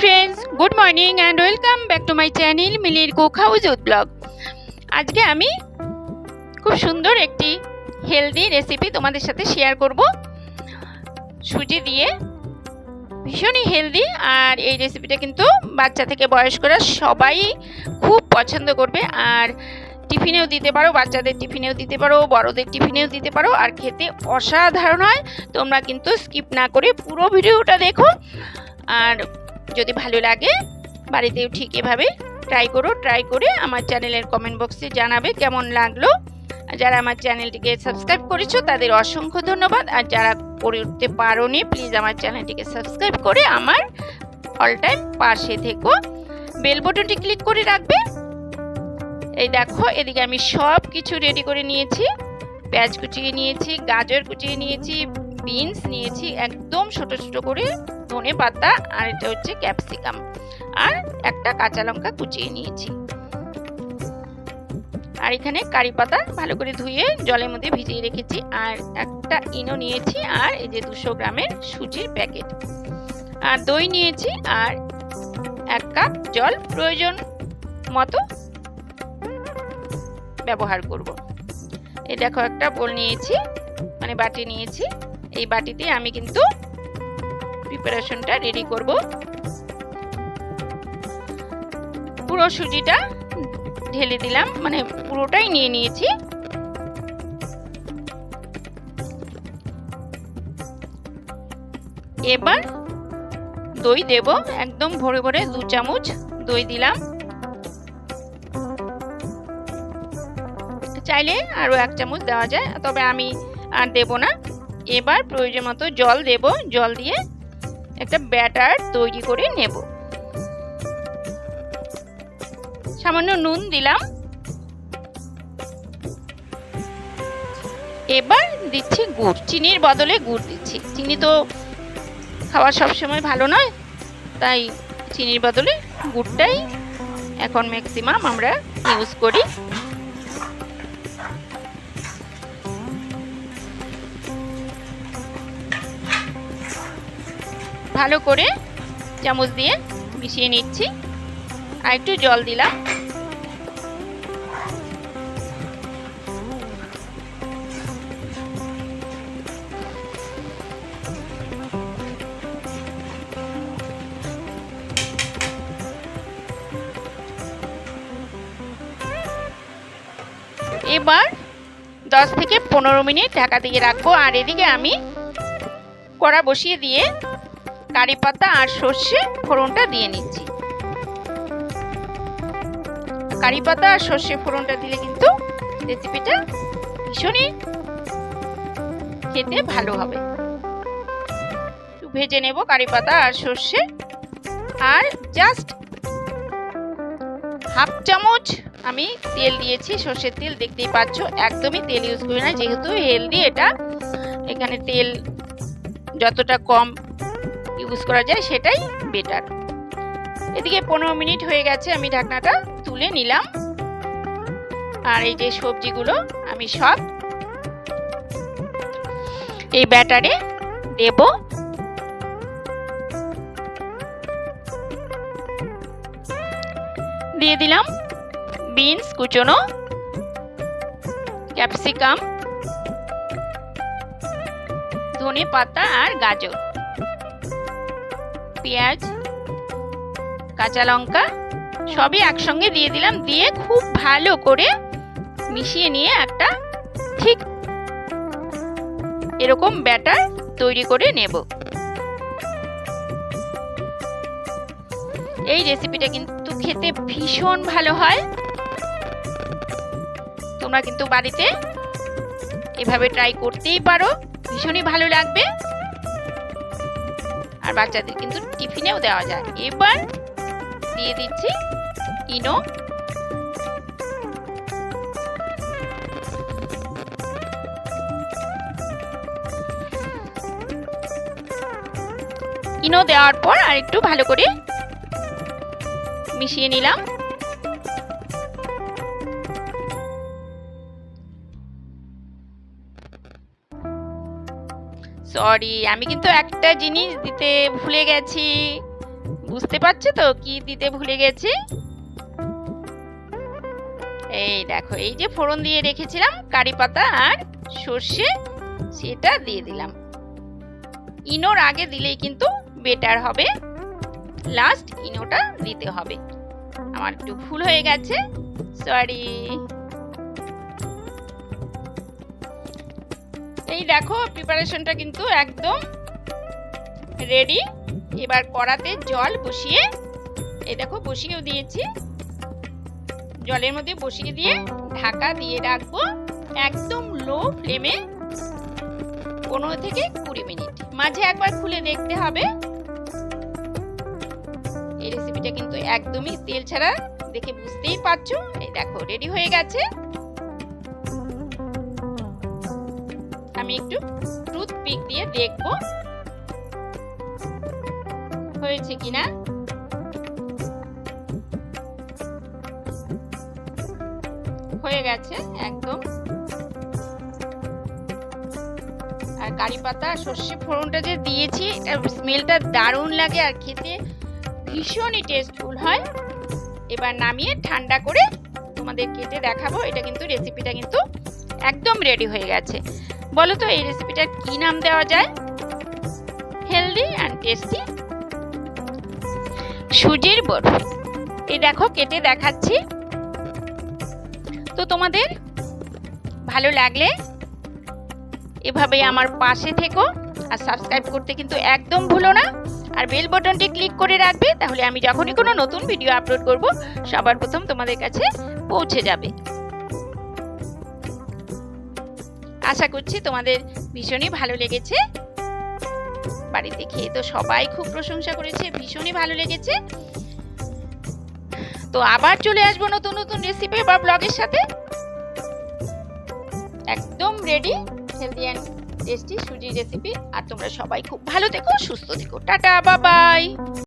Friends good morning and welcome back to my channel মিলির cook house উড vlog আজকে আমি খুব সুন্দর একটি হেলদি রেসিপি তোমাদের সাথে শেয়ার করব। সুজি দিয়ে ভীষণই হেলদি আর এই রেসিপিটা কিন্তু বাচ্চা থেকে বয়স্করা সবাই খুব পছন্দ করবে। আর টিফিনেও দিতে পারো, বাচ্চাদের টিফিনেও দিতে পারো, বড়দের টিফিনেও দিতে পারো। আর খেতে অসাধারণ হয়, তোমরা কিন্তু স্কিপ না করে পুরো ভিডিওটা দেখো। আর যদি ভালো লাগে, বাড়িতেও ঠিক এভাবে ট্রাই করো ট্রাই করে আমার চ্যানেলের কমেন্ট বক্সে জানাবে কেমন লাগল। যারা আমার চ্যানেলটিকে সাবস্ক্রাইব করেছ, তাদের অসংখ্য ধন্যবাদ। আর যারা করে উঠতে পারোনি প্লিজ আমার চ্যানেলটিকে সাবস্ক্রাইব করে আমার অল টাইম পাশে থেকো। বেল বটনটি ক্লিক করে রাখবে। এই দেখো, এদিকে আমি সব কিছু রেডি করে নিয়েছি। পেঁয়াজ কুচিয়ে নিয়েছি, গাজর কুচিয়ে নিয়েছি বিনস নিয়েছি একদম ছোট ছোট করে ধনে পাতা আর এটা হচ্ছে ক্যাপসিকাম। আর একটা কাঁচা লঙ্কা কুচিয়ে নিয়েছি। আর এখানে কারি পাতা ভালো করে ধুয়ে জলের মধ্যে ভিজিয়ে রেখেছি। আর একটা ইনো নিয়েছি আর এই যে দুশো গ্রামের সুজির প্যাকেট। আর দই নিয়েছি আর এক কাপ জল প্রয়োজন মতো ব্যবহার করব। এই দেখো একটা বোল নিয়েছি মানে বাটি নিয়েছি। এই বাটিতে আমি কিন্তু প্রিপারেশনটা রেডি করব। পুরো সুজিটা ঢেলে দিলাম মানে পুরোটাই নিয়ে নিয়েছি। এবার দই দেব, একদম ভরে ভরে দু চামচ দই দিলাম। চাইলে আরও এক চামচ দেওয়া যায়, তবে আমি আর দেব না। এবার প্রয়োজন মতো জল দেব। জল দিয়ে একটা ব্যাটার তৈরি করে নেব। সামান্য নুন দিলাম। এবার দিচ্ছি গুড়। চিনির বদলে গুড় দিচ্ছি। চিনি তো খাওয়া সবসময় ভালো নয়, তাই চিনির বদলে গুড়টাই এখন ম্যাক্সিমাম আমরা ইউজ করি। ভালো করে চামচ দিয়ে মিশিয়ে নিচ্ছি। আর একটু জল দিলাম। এবার দশ থেকে পনেরো মিনিট ঢাকা দিয়ে রাখব। আর এদিকে আমি কড়া বসিয়ে দিয়ে কারি পাতা আর সর্ষে ফোড়নটা দিয়ে নিচ্ছি। কারি পাতা আর সর্ষে ফোড়নটা দিলে কিন্তু রেসিপিটা ভীষণই খেতে ভালো হবে। ভেজে নেব কারি পাতা আর সর্ষে। আর জাস্ট হাফ চামচ আমি তেল দিয়েছি, সর্ষের তেল দেখতেই পাচ্ছ, একদমই তেল ইউজ করি না, যেহেতু হেলদি এটা। এখানে তেল যতটা কম ইউজ করা যায়, সেটাই বেটার এদিকে পনেরো মিনিট হয়ে গেছে, আমি ঢাকনাটা তুলে নিলাম। আর এই যে সবজিগুলো, আমি সব এই ব্যাটারে দেব। দিয়ে দিলাম বিনস কুচনো, ক্যাপসিকাম, ধনে পাতা আর গাজর। পেঁয়াজ, কাঁচা লঙ্কা, সবই একসঙ্গে দিয়ে দিলাম। দিয়ে খুব ভালো করে মিশিয়ে নিয়ে একটা ঠিক এরকম ব্যাটার তৈরি করে নেব। এই রেসিপিটা কিন্তু খেতে ভীষণ ভালো হয়। তোমরা কিন্তু বাড়িতে এভাবে ট্রাই করতেই পারো। ভীষণই ভালো লাগবে। আর বাচ্চাদের কিন্তু টিফিনেও দেওয়া যায়। এবার দিয়ে দিচ্ছি ইনো। ইনো দেওয়ার পর আর একটু ভালো করে মিশিয়ে নিলাম। সরি, আমি কিন্তু একটা জিনিস দিতে ভুলে গেছি। বুঝতে পারছ তো কি দিতে ভুলে গেছি? এই দেখো, এই যে ফোড়ন দিয়ে রেখেছিলাম, কারি পাতা আর সর্ষে, সেটা দিয়ে দিলাম। ইনোর আগে দিলেই কিন্তু বেটার হবে। লাস্ট ইনোটা দিতে হবে। আমার একটু ভুল হয়ে গেছে, সরি। এই দেখো প্রিপারেশনটা কিন্তু একদম রেডি এবার কড়াতে জল বসিয়ে এই দেখো বসিয়েও দিয়েছি। জলের মধ্যে বসিয়ে দিয়ে ঢাকা দিয়ে রাখব একদম লো ফ্লেমে পনেরো থেকে কুড়ি মিনিট। মাঝে একবার খুলে দেখতে হবে। এই রেসিপিটা কিন্তু একদমই তেল ছাড়া দেখে বুঝতেই পারছ। এই দেখো রেডি হয়ে গেছে। আমি একটু টুথ পিক দিয়ে দেখব। হয়েছে কিনা হয়ে গেছে, একদম। আর কারি পাতা সর্ষে ফোড়নটা যে দিয়েছি স্মেলটা দারুণ লাগে আর খেতে। ভীষণই টেস্টফুল হয়। এবার নামিয়ে ঠান্ডা করে তোমাদের কেটে দেখাবো। এটা কিন্তু রেসিপিটা কিন্তু একদম রেডি হয়ে গেছে। বলো তো, এই রেসিপিটার কি নাম দেওয়া যায়? হেলদি অ্যান্ড টেস্টি সুজির বরফি। এই দেখো, কেটে দেখাচ্ছি। তো তোমাদের ভালো লাগলে এভাবে আমার পাশে থেকো। আর সাবস্ক্রাইব করতে কিন্তু একদম ভুলো না। আর বেল বাটনটি ক্লিক করে রাখবে, তাহলে আমি যখনই কোনো নতুন ভিডিও আপলোড করব, সবার প্রথম তোমাদের কাছে পৌঁছে যাবে। আশা করছি তোমাদের ভীষণই ভালো লেগেছে। বাড়িতে খেয়ে তো সবাই খুব প্রশংসা করেছে, ভীষণই ভালো লেগেছে। তো আবার চলে আসব নতুন নতুন রেসিপি বা ব্লগের সাথে। একদম ready healthy and tasty suji recipe আর তোমরা সবাই খুব ভালো থেকো সুস্থ থেকো। টাটা বাবাই